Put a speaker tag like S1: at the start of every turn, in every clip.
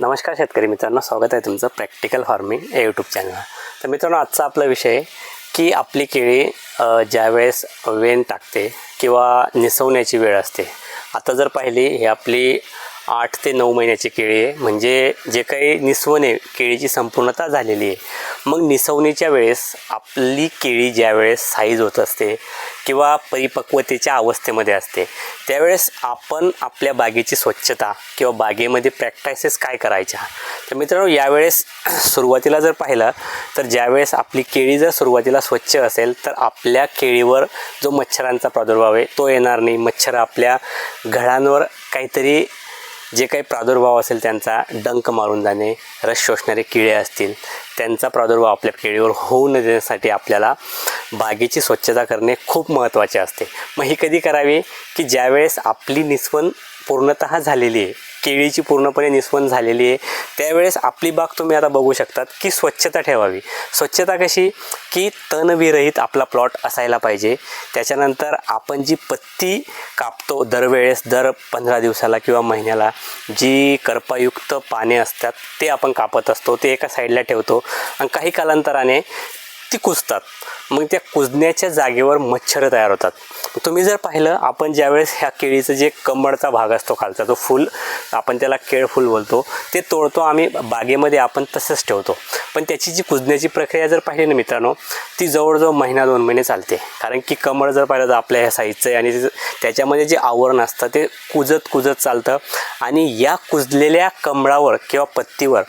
S1: नमस्कार शेतकरी मित्रांनो स्वागत आहे तुमचं प्रॅक्टिकल फार्मिंग या यूट्यूब चॅनल तर मित्रांनो आजचा आपला विषय की आपली केळी ज्यावेळेस वेन टाकते किंवा निसवण्याची वेळ असते. आता जर पाहिली ही आपली आठ ते नऊ महिन्याची केळी आहे. म्हणजे जे काही निसवणे केळीची संपूर्णता झालेली आहे. मग निसवणीच्या वेळेस आपली केळी ज्यावेळेस साईज होत असते किंवा परिपक्वतेच्या अवस्थेमध्ये असते त्यावेळेस आपण आपल्या बागेची स्वच्छता किंवा बागेमध्ये प्रॅक्टायसेस काय करायच्या? तर मित्रांनो यावेळेस सुरुवातीला जर पाहिलं तर ज्यावेळेस आपली केळी जर सुरुवातीला स्वच्छ असेल तर आपल्या केळीवर जो मच्छरांचा प्रादुर्भाव आहे तो येणार नाही. मच्छर आपल्या घडांवर काहीतरी जे काही प्रादुर्भाव असेल त्यांचा डंक मारून जाणे रस शोषणारे किडे असतील त्यांचा प्रादुर्भाव आपल्या केळीवर होऊ न देण्यासाठी आपल्याला बागेची स्वच्छता करणे खूप महत्त्वाचे असते. मग ही कधी करावी? की ज्यावेळेस आपली निस्वन पूर्णतः झालेली आहे. केळीची पूर्णपणे निस्वन झालेली आहे. त्यावेळेस आपली बाग तुम्ही आता बघू शकतात की स्वच्छता ठेवावी. स्वच्छता कशी? की तणविरहित आपला प्लॉट असायला पाहिजे. त्याच्यानंतर आपण जी पत्ती कापतो दरवेळेस दर पंधरा दिवसाला किंवा महिन्याला जी करपायुक्त पाने असतात ते आपण कापत असतो ते एका साईडला ठेवतो. आणि काही कालांतराने ती कुजतात. मग त्या कुजण्याच्या जागेवर मच्छर तयार होतात. तुम्ही जर पाहिलं आपण ज्यावेळेस ह्या केळीचं जे कमळचा भाग असतो खालचा तो फूल आपण त्याला केळ फूल बोलतो ते तोडतो आम्ही बागेमध्ये आपण तसंच ठेवतो. पण त्याची जी कुजण्याची प्रक्रिया जर पाहिली ना मित्रांनो ती जवळजवळ महिना दोन महिने चालते. कारण की कमळ जर पाहिलं तर आपल्या ह्या साईजचं आहे आणि त्याच्यामध्ये जे आवरण असतं ते कुजत कुजत चालतं. आणि या कुजलेल्या कमळावर किंवा पत्तीवर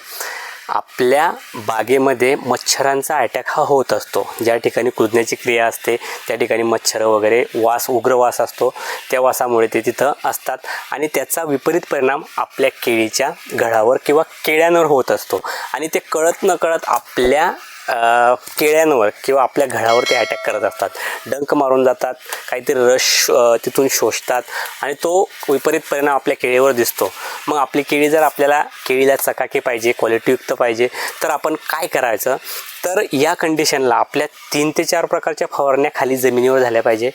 S1: आपल्या बागेमध्ये मच्छरांचा अटॅक हा होत असतो. ज्या ठिकाणी कुजण्याची क्रिया असते त्या ठिकाणी मच्छर वगैरे वास उग्र वास असतो. त्या वासामुळे ते तिथं असतात आणि त्याचा विपरीत परिणाम आपल्या केळीच्या घडावर किंवा केळ्यांवर होत असतो. आणि ते कळत न कळत आपल्या केळ्यांवर किंवा आपल्या घडावर ते अटॅक करत असतात. डंक मारून जातात काहीतरी रश तिथून शोषतात आणि तो विपरीत परिणाम आपल्या केळीवर दिसतो. मग आपली केळी जर आपल्याला केळीला चकाकी पाहिजे क्वालिटीयुक्त पाहिजे तर आपण काय करायचं? तर या कंडिशनला आपल्या तीन ते चार प्रकारच्या फवारण्या खाली जमिनीवर झाल्या पाहिजे.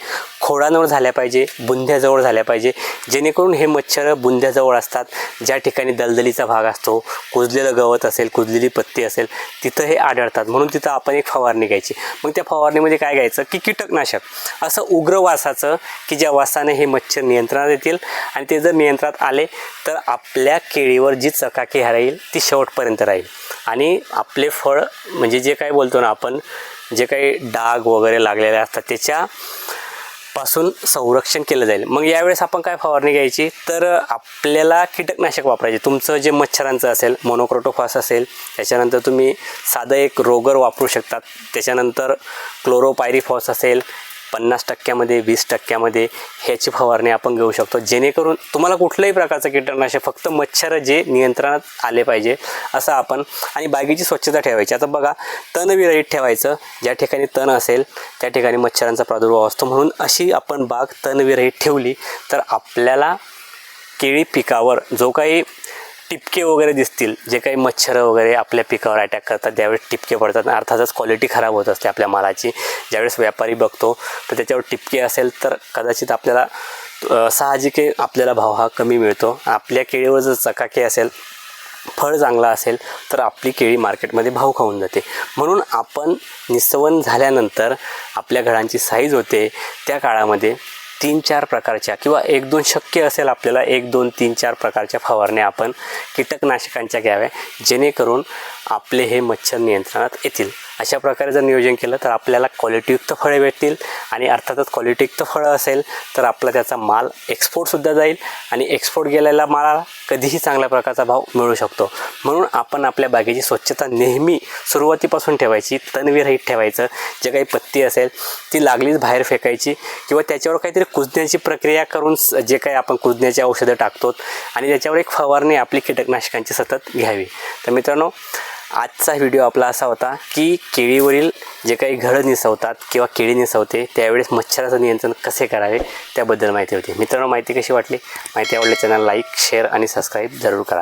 S1: खोडांवर झाल्या पाहिजे बुंध्याजवळ झाल्या पाहिजे. जेणेकरून हे मच्छर बुंध्याजवळ असतात. ज्या ठिकाणी दलदलीचा भाग असतो कुजलेलं गवत असेल कुजलेली पत्ती असेल तिथं हे आढळतात. म्हणून तिथं आपण एक फवारणी घ्यायची. मग त्या फवारणीमध्ये काय घ्यायचं? की कीटकनाशक. असं उग्र वासाचं की ज्या वासाने हे मच्छर नियंत्रणात येतील आणि ते जर नियंत्रणात आले तर आपल्या केळीवर जी चकाकी राहील ती शेवटपर्यंत राहील. आणि आपले फळ म्हणजे जे काही बोलतो ना आपण जे काही डाग वगैरे लागलेले असतात त्याच्या पासून संरक्षण केलं जाईल. मग यावेळेस आपण काय फवारणी घ्यायची? तर आपल्याला कीटकनाशक वापरायचे. तुमचं जे मच्छरांचं असेल मोनोक्रोटोफॉस असेल त्याच्यानंतर तुम्ही साधं एक रोगर वापरू शकतात. त्याच्यानंतर क्लोरोपायरीफॉस असेल पन्नास टक्क्यामध्ये वीस टक्क्यामध्ये ह्याची फवारणी आपण घेऊ शकतो. जेणेकरून तुम्हाला कुठल्याही प्रकारचं कीटकनाशक फक्त मच्छर जे नियंत्रणात आले पाहिजे असं आपण आणि बागेची स्वच्छता ठेवायची. आता बघा तण विरहित ठेवायचं. ज्या ठिकाणी तण असेल त्या ठिकाणी मच्छरांचा प्रादुर्भाव असतो. म्हणून अशी आपण बाग तण विरहित ठेवली तर आपल्याला केळी पिकावर जो काही टिपके वगैरे दिसतील जे काही मच्छर वगैरे आपल्या पिकावर अटॅक करतात त्यावेळेस टिपके पडतात अर्थातच क्वालिटी खराब होत असते आपल्या मालाची. ज्यावेळेस व्यापारी बघतो तर त्याच्यावर टिपके असेल तर कदाचित आपल्याला साहजिके साहजिक आपल्याला भाव हा कमी मिळतो. आपल्या केळीवर जर चकाकी असेल फळ चांगला असेल तर आपली केळी मार्केटमध्ये भाव खाऊन जाते. म्हणून आपण निसवन झाल्यानंतर आपल्या घरांची साईज होते त्या काळामध्ये तीन चार प्रकारच्या किंवा एक दोन शक्य असेल आपल्याला एक दोन तीन चार प्रकारच्या फवारण्या आपण कीटकनाशकांच्या घ्याव्या जेणेकरून आपले हे मच्छर नियंत्रणात येतील. अशा प्रकारे जर नियोजन केलं तर आपल्याला क्वालिटीयुक्त फळे भेटतील आणि अर्थातच क्वालिटीयुक्त फळं असेल तर आपला त्याचा माल एक्सपोर्टसुद्धा जाईल आणि एक्सपोर्ट गेलेला मालाला कधीही चांगल्या प्रकारचा भाव मिळू शकतो. म्हणून आपण आपल्या बागेची स्वच्छता नेहमी सुरुवातीपासून ठेवायची तणविरहित ठेवायचं. जे काही पत्ती असेल ती लागलीच बाहेर फेकायची किंवा त्याच्यावर काहीतरी कुजण्याची प्रक्रिया करून जे काही आपण कुजण्याची औषधं टाकतो आणि त्याच्यावर एक फवारणी आपली कीटकनाशकांची सतत घ्यावी. तर मित्रांनो आजचा व्हिडिओ आपला असा होता की केळीवरील जे काही घरं निसवतात किंवा केळी निसवते त्यावेळेस मच्छराचं नियंत्रण कसे करावे त्याबद्दल माहिती होती. मित्रांनो माहिती कशी वाटली? माहिती आवडली चॅनल लाईक शेअर आणि सबस्क्राईब जरूर करा.